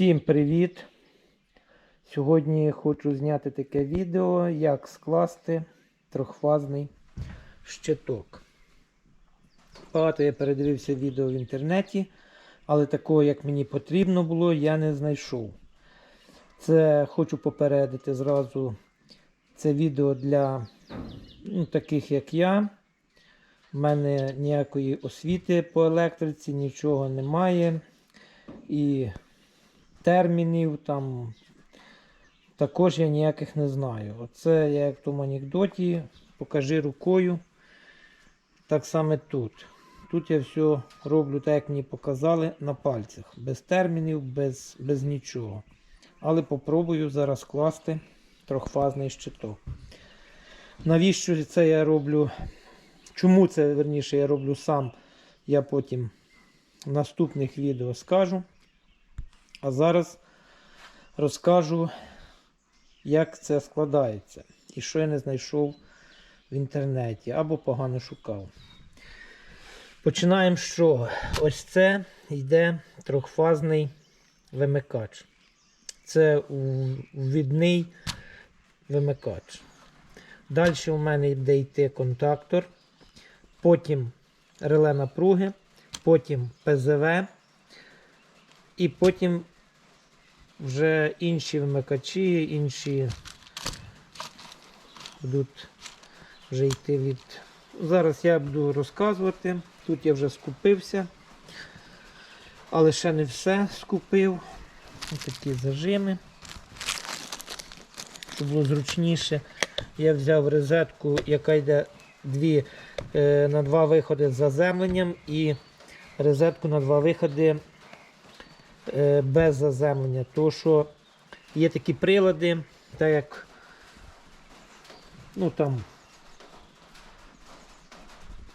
Всім привіт! Сьогодні хочу зняти таке відео, як скласти трьохфазний щиток. Багато я передивився відео в інтернеті, але такого, як мені потрібно було, я не знайшов. Це хочу попередити зразу. Це відео для ну, таких, як я. У мене ніякої освіти по електриці, нічого немає. І термінів там також я ніяких не знаю. Оце я як в тому анекдоті, покажи рукою. Так само тут. Тут я все роблю так, як мені показали, на пальцях. Без термінів, без, без нічого. Але попробую зараз класти трьохфазний щиток. Навіщо це я роблю? Чому це верніше я роблю сам, я потім в наступних відео скажу. А зараз розкажу, як це складається і що я не знайшов в інтернеті або погано шукав. Починаємо з чого? Ось це йде трьохфазний вимикач. Це ввідний вимикач. Далі у мене йде йти контактор, потім реле напруги, потім ПЗВ. І потім вже інші вимикачі, інші будуть вже йти від. Зараз я буду розказувати. Тут я вже скупився, але ще не все скупив. Ось такі зажими. Щоб було зручніше. Я взяв розетку, яка йде дві, е, на два виходи з заземленням і розетку на два виходи без заземлення. Тому що є такі прилади, так як ну там,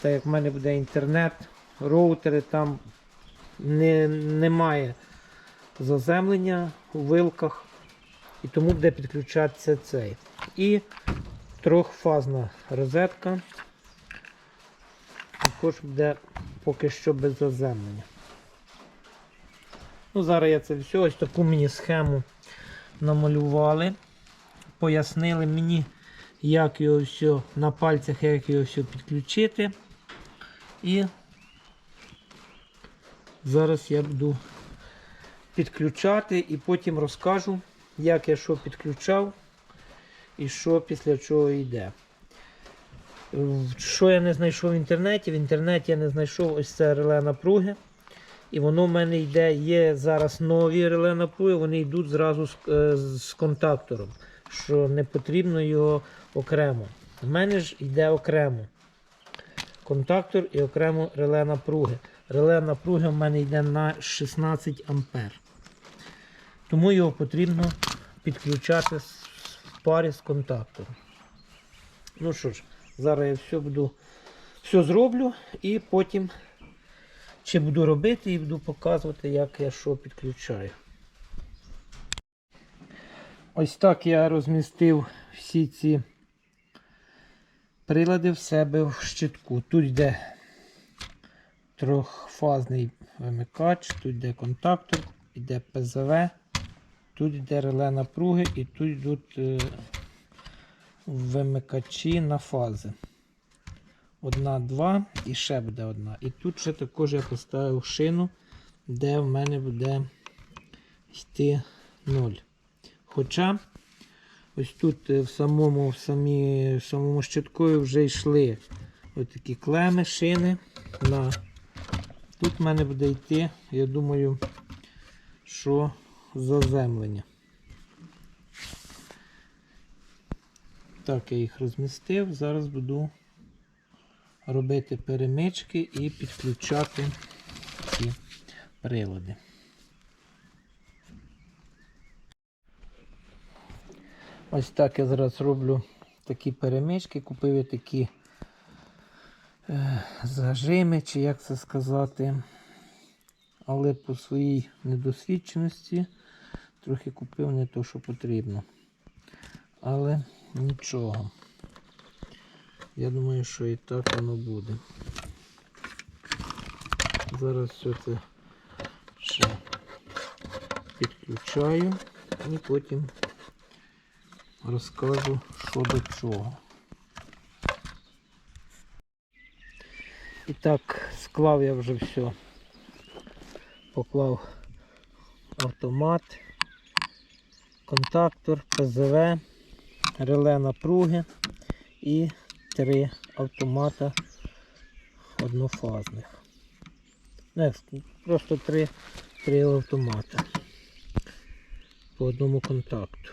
так як в мене буде інтернет, роутери, там не, немає заземлення у вилках, і тому буде підключатися цей. І трьохфазна розетка. Також буде поки що без заземлення. Ну, Зараз я це все, ось таку мені схему намалювали. Пояснили мені, як його все на пальцях, як його все підключити. І зараз я буду підключати і потім розкажу, як я що підключав і що після чого йде. Що я не знайшов в інтернеті? В інтернеті я не знайшов ось це реле напруги. І воно в мене йде, є зараз нові реле напруги, вони йдуть зразу з, е, з контактором, що не потрібно його окремо. У мене ж йде окремо контактор і окремо реле напруги. Реле напруги в мене йде на 16 А. Тому його потрібно підключати в парі з контактором. Ну що ж, зараз я все буду все зроблю і потім чи буду робити і буду показувати, як я що підключаю. Ось так я розмістив всі ці прилади в себе в щитку. Тут йде трьохфазний вимикач, тут йде контактор, йде ПЗВ, тут йде реле напруги і тут йдуть е, вимикачі на фази. Одна, два і ще буде одна. І тут ще також я поставив шину, де в мене буде йти 0. Хоча ось тут е, в самому в самі, в самому щиткові вже йшли ось такі клеми, шини. на Тут в мене буде йти, я думаю, що заземлення. Так, я їх розмістив. Зараз буду робити перемички і підключати ці прилади. Ось так я зараз роблю такі перемички, купив я такі е, зажими, чи як це сказати. Але по своїй недосвідченості трохи купив не то, що потрібно. Але нічого. Я думаю, що і так воно буде. Зараз все це ще підключаю і потім розкажу, що до чого. І так, склав я вже все. Поклав автомат, контактор, ПЗВ, реле напруги і три автомата однофазних. Не, просто три, три автомата по одному контакту.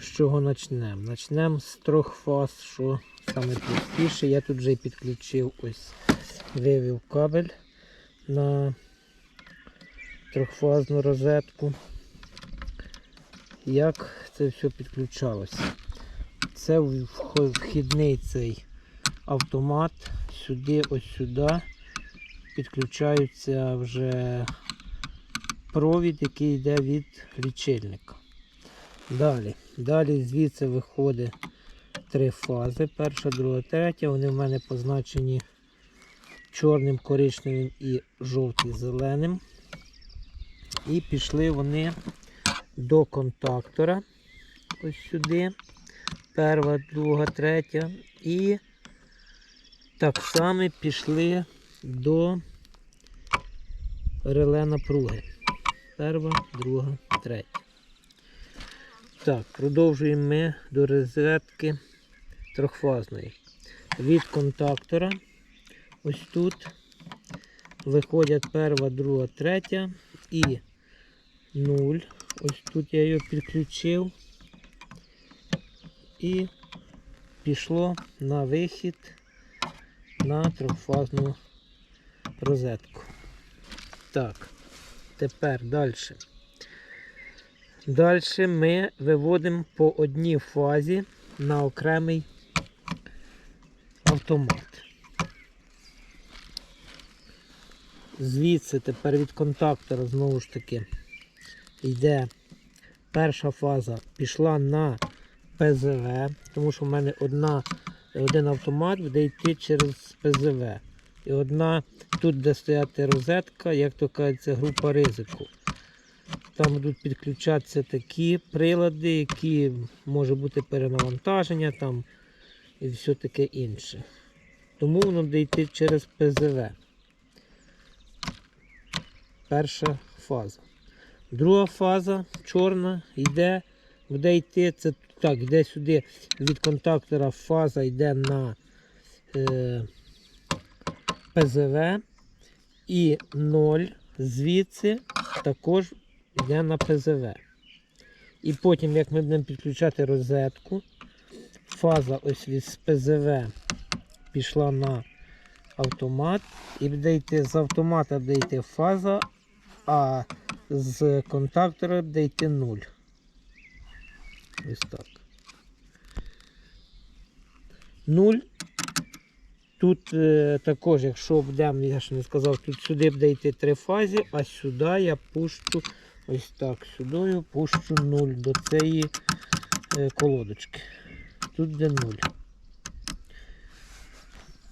З чого почнемо? Почнемо з трьох фаз, що саме простіше. Я тут вже підключив ось вивів кабель на трьохфазну розетку. Як це все підключалося? Це вхідний цей автомат. Сюди, ось сюди підключається вже провід, який йде від лічильника. Далі. Далі звідси виходить три фази. Перша, друга, третя. Вони в мене позначені чорним, коричневим і жовтим зеленим. І пішли вони до контактора. Ось сюди. Перша, друга, третя. І так само пішли до реле напруги. Перша, друга, третя. Так, продовжуємо ми до розетки трьохфазної. Від контактора, ось тут, виходять перша, друга, третя і 0. Ось тут я його підключив. І пішло на вихід на трьохфазну розетку. Так, тепер далі. Далі ми виводимо по одній фазі на окремий автомат. Звідси тепер від контактора знову ж таки йде перша фаза пішла на ПЗВ, тому що в мене одна, один автомат буде йти через ПЗВ. І одна тут, де стояти розетка, як то кажеться, група ризику. Там будуть підключатися такі прилади, які може бути перенавантаження там і все таке інше. Тому воно буде йти через ПЗВ. Перша фаза. Друга фаза чорна йде, буде йти, це так, йде сюди від контактора фаза йде на е, ПЗВ і 0 звідси також йде на ПЗВ. І потім, як ми будемо підключати розетку, фаза ось від ПЗВ пішла на автомат і буде йти з автомата буде йти фаза, а з контактора буде йти 0. Ось так. 0. Тут е, також, якщо будемо, я ж не сказав, тут сюди буде йти три фази, а сюди я пущу ось так, сюди пущу 0 до цієї е, колодочки. Тут де 0.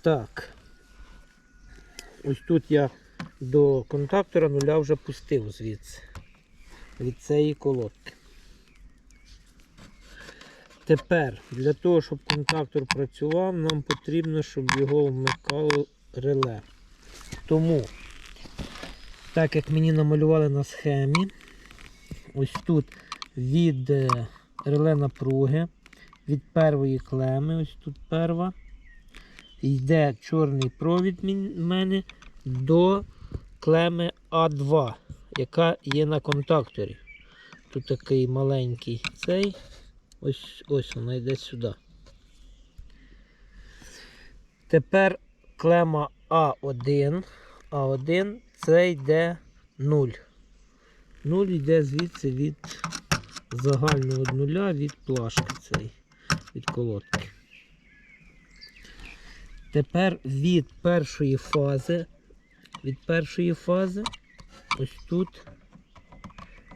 Так. Ось тут я до контактора нуля вже пустив звідси. Від цієї колодки. Тепер для того, щоб контактор працював, нам потрібно, щоб його вмикало реле. Тому, так як мені намалювали на схемі, ось тут від е, реле напруги, від першої клеми, ось тут перва, йде чорний провід в мене до клеми А2, яка є на контакторі. Тут такий маленький цей. Ось ось вона йде сюди. Тепер клема А1. А1 це йде 0. 0 йде звідси від загального нуля від плашки цієї, від колодки. Тепер від першої фази, від першої фази, ось тут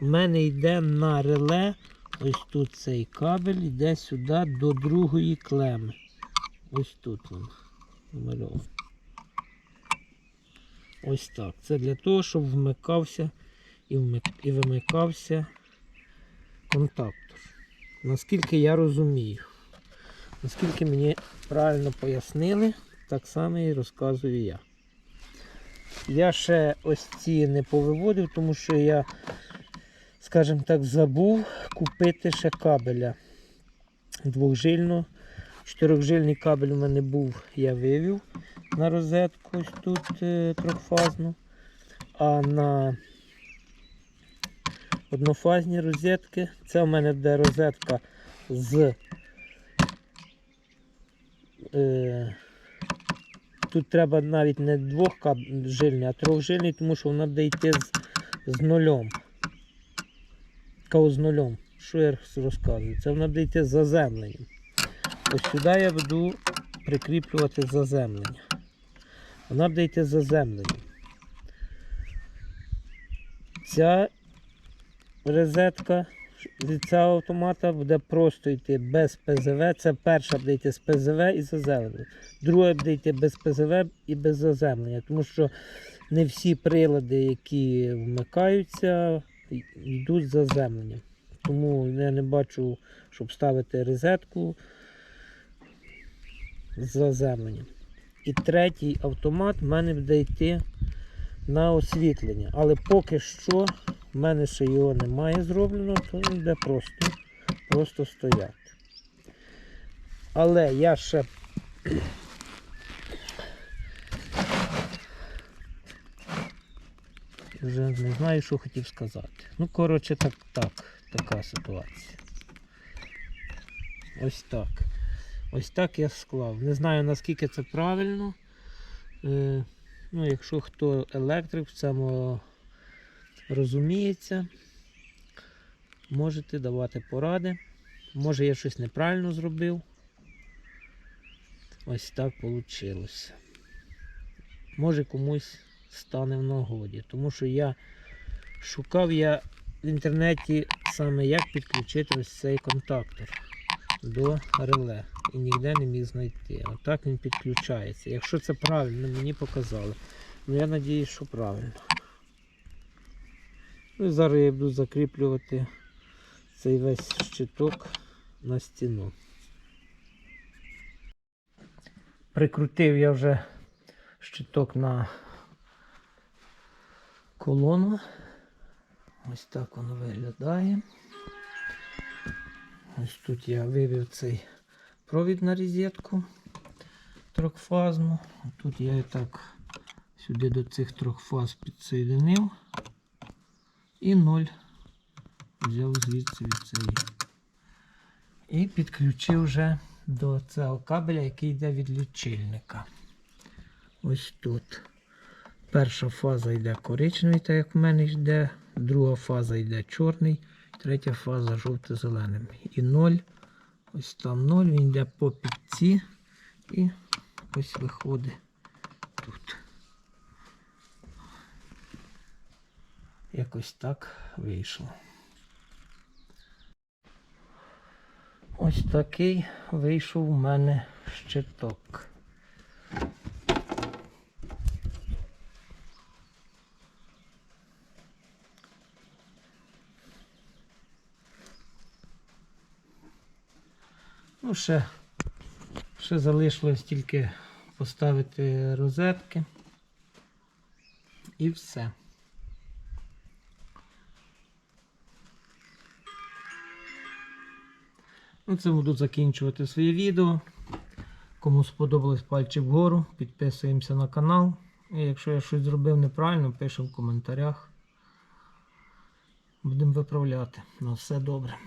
в мене йде на реле Ось тут цей кабель йде сюди до другої клеми. Ось тут він намальований. Ось так. Це для того, щоб вмикався і, вмик- і вимикався контактор. Наскільки я розумію, наскільки мені правильно пояснили, так само і розказую я. Я ще ось ці не повиводив, тому що я, скажімо так, забув купити ще кабеля двохжильного. Чотирьохжильний кабель у мене був, я вивів на розетку ось тут е, трьохфазну. А на однофазні розетки, це у мене де розетка з. Е, тут треба навіть не двох двохжильний, а трьохжильний, тому що вона буде йти з, з нульом. Кого з нульом. Що я розказую? Це вона буде йти заземленням. Ось сюди я буду прикріплювати заземлення. Вона буде йти з заземленням. Ця розетка від цього автомата буде просто йти без ПЗВ. Це перша буде йти з ПЗВ і заземлення. Друга буде йти без ПЗВ і без заземлення. Тому що не всі прилади, які вмикаються, йдуть з заземленням. Тому я не бачу, щоб ставити розетку з заземленням. І третій автомат в мене буде йти на освітлення. Але поки що в мене ще його немає зроблено, то він буде просто, просто стояти. Але я ще вже не знаю, що хотів сказати. Ну, коротше, так, так, така ситуація. Ось так. Ось так я склав. Не знаю наскільки це правильно. Е, ну, якщо хто електрик в цьому розуміється, можете давати поради. Може я щось неправильно зробив. Ось так вийшло. Може комусь стане в нагоді. Тому що я шукав я в інтернеті саме як підключити ось цей контактор до реле. І ніде не міг знайти. Отак він підключається. Якщо це правильно, мені показали. Ну я надіюсь, що правильно. Ну і зараз я буду закріплювати цей весь щиток на стіну. Прикрутив я вже щиток на колону. Ось так воно виглядає. Ось тут я вивів цей провід на розетку трьохфазну. Тут я і так сюди до цих трьох фаз підсоєдинив і ноль взяв звідси від цієї. І підключив вже до цього кабеля, який йде від лічильника. Ось тут. Перша фаза йде коричневий, так як в мене йде, друга фаза йде чорний, третя фаза жовто-зеленим. І 0, ось там 0, він йде по підці і ось виходить тут. Якось так вийшло. Ось такий вийшов у мене щиток. Ну, ще, ще залишилось тільки поставити розетки. І все. Ну, це буду закінчувати своє відео. Кому сподобалось пальчик вгору, підписуємося на канал. І якщо я щось зробив неправильно, пишемо в коментарях. Будемо виправляти. На все добре.